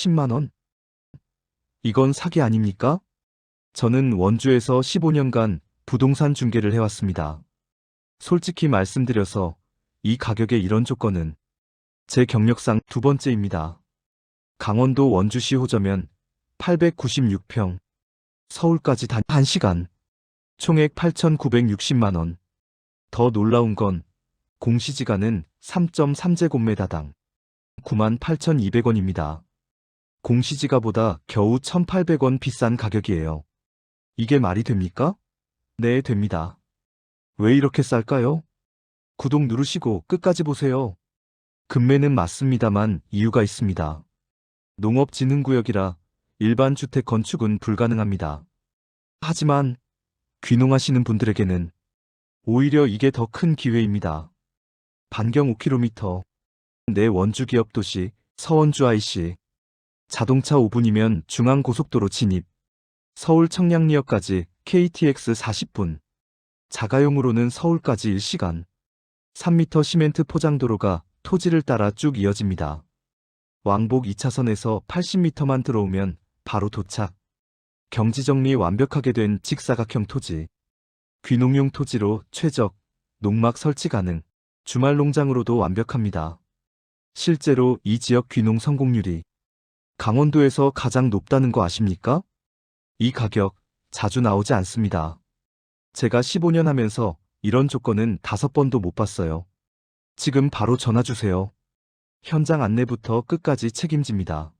10만원? 이건 사기 아닙니까? 저는 원주에서 15년간 부동산 중개를 해왔습니다. 솔직히 말씀드려서 이 가격에 이런 조건은 제 경력상 두 번째입니다. 강원도 원주시 호저면 896평, 서울까지 단 1시간, 총액 8,960만원. 더 놀라운 건 공시지가는 3.3제곱미터당 98,200원입니다. 공시지가보다 겨우 1,800원 비싼 가격이에요. 이게 말이 됩니까? 네, 됩니다. 왜 이렇게 쌀까요? 구독 누르시고 끝까지 보세요. 금매는 맞습니다만 이유가 있습니다. 농업진흥구역이라 일반 주택 건축은 불가능합니다. 하지만 귀농하시는 분들에게는 오히려 이게 더 큰 기회입니다. 반경 5km 내 원주 기업 도시 서원주 IC 자동차 5분이면 중앙고속도로 진입 서울 청량리역까지 KTX 40분 자가용으로는 서울까지 1시간 3m 시멘트 포장도로가 토지를 따라 쭉 이어집니다. 왕복 2차선에서 80m만 들어오면 바로 도착. 경지정리 완벽하게 된 직사각형 토지. 귀농용 토지로 최적, 농막 설치 가능. 주말 농장으로도 완벽합니다. 실제로 이 지역 귀농 성공률이 강원도에서 가장 높다는 거 아십니까? 이 가격 자주 나오지 않습니다. 제가 15년 하면서 이런 조건은 다섯 번도 못 봤어요. 지금 바로 전화 주세요. 현장 안내부터 끝까지 책임집니다.